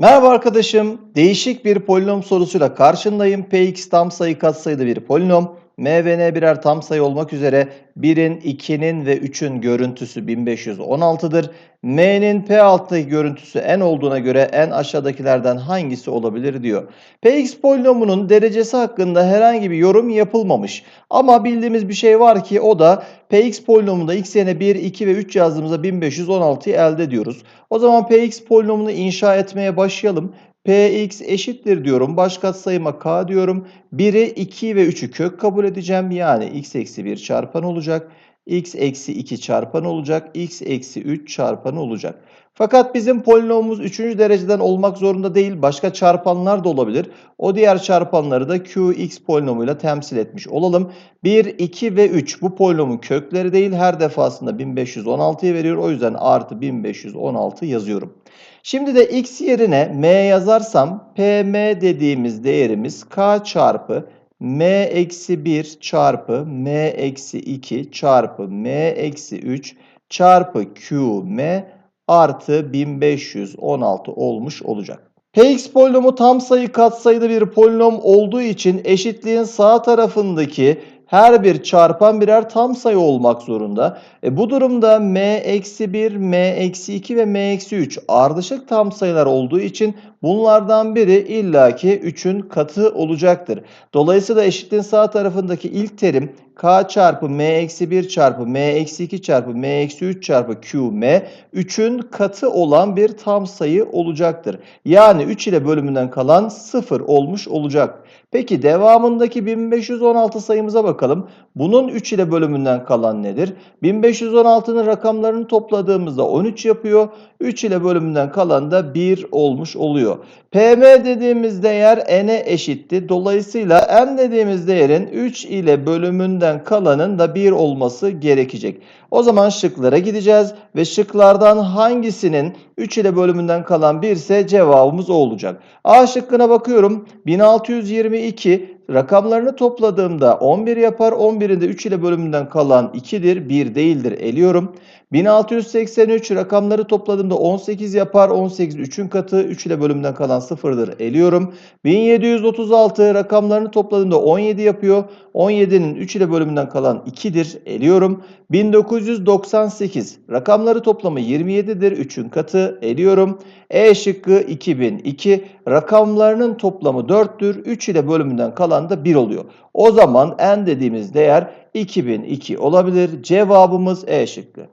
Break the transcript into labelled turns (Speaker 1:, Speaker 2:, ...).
Speaker 1: Merhaba arkadaşım. Değişik bir polinom sorusuyla karşındayım. Px tam sayı katsayılı bir polinom. M ve N birer tam sayı olmak üzere 1'in, 2'nin ve 3'ün görüntüsü 1516'dır. M'nin P alttaki görüntüsü n olduğuna göre n aşağıdakilerden hangisi olabilir diyor. Px polinomunun derecesi hakkında herhangi bir yorum yapılmamış. Ama bildiğimiz bir şey var ki o da Px polinomunda x yerine 1, 2 ve 3 yazdığımızda 1516'yı elde ediyoruz. O zaman Px polinomunu inşa etmeye başlayalım. Px eşittir diyorum. Baş katsayıma k diyorum. 1'i 2 ve 3'ü kök kabul edeceğim. Yani x eksi 1 çarpan olacak. X eksi 2 çarpan olacak. x eksi 3 çarpan olacak. Fakat bizim polinomumuz 3. dereceden olmak zorunda değil. Başka çarpanlar da olabilir. O diğer çarpanları da qx polinomuyla temsil etmiş olalım. 1, 2 ve 3 bu polinomun kökleri değil. Her defasında 1516'yı veriyor. O yüzden artı 1516 yazıyorum. Şimdi de x yerine m yazarsam pm dediğimiz değerimiz k çarpı m eksi 1 çarpı m eksi 2 çarpı m eksi 3 çarpı qm artı 1516 olmuş olacak. Px polinomu tam sayı katsayılı bir polinom olduğu için eşitliğin sağ tarafındaki her bir çarpan birer tam sayı olmak zorunda. E bu durumda m-1, m-2 ve m-3 ardışık tam sayılar olduğu için bunlardan biri illaki 3'ün katı olacaktır. Dolayısıyla eşitliğin sağ tarafındaki ilk terim k çarpı m-1 çarpı m-2 çarpı m-3 çarpı qm 3'ün katı olan bir tam sayı olacaktır. Yani 3 ile bölümünden kalan 0 olmuş olacak. Peki devamındaki 1516 sayımıza bakalım. Bunun 3 ile bölümünden kalan nedir? 1516'nın rakamlarını topladığımızda 13 yapıyor. 3 ile bölümünden kalan da 1 olmuş oluyor. PM dediğimiz değer n'e eşitti. Dolayısıyla n dediğimiz değerin 3 ile bölümünden kalanın da 1 olması gerekecek. O zaman şıklara gideceğiz ve şıklardan hangisinin 3 ile bölümünden kalan 1 ise cevabımız olacak. A şıkkına bakıyorum. 1622 rakamlarını topladığımda 11 yapar. 11'in de 3 ile bölümünden kalan 2'dir. 1 değildir. Eliyorum. 1683 rakamları topladığımda 18 yapar. 18 3'ün katı 3 ile bölümünden kalan 0'dır. Eliyorum. 1736 rakamlarını topladığımda 17 yapıyor. 17'nin 3 ile bölümünden kalan 2'dir. Eliyorum. 1998 rakamları toplamı 27'dir. 3'ün katı. Eliyorum. E şıkkı 2002 rakamlarının toplamı 4'tür. 3 ile bölümünden kalan da 1 oluyor. O zaman n dediğimiz değer 2002 olabilir. Cevabımız E şıkkı.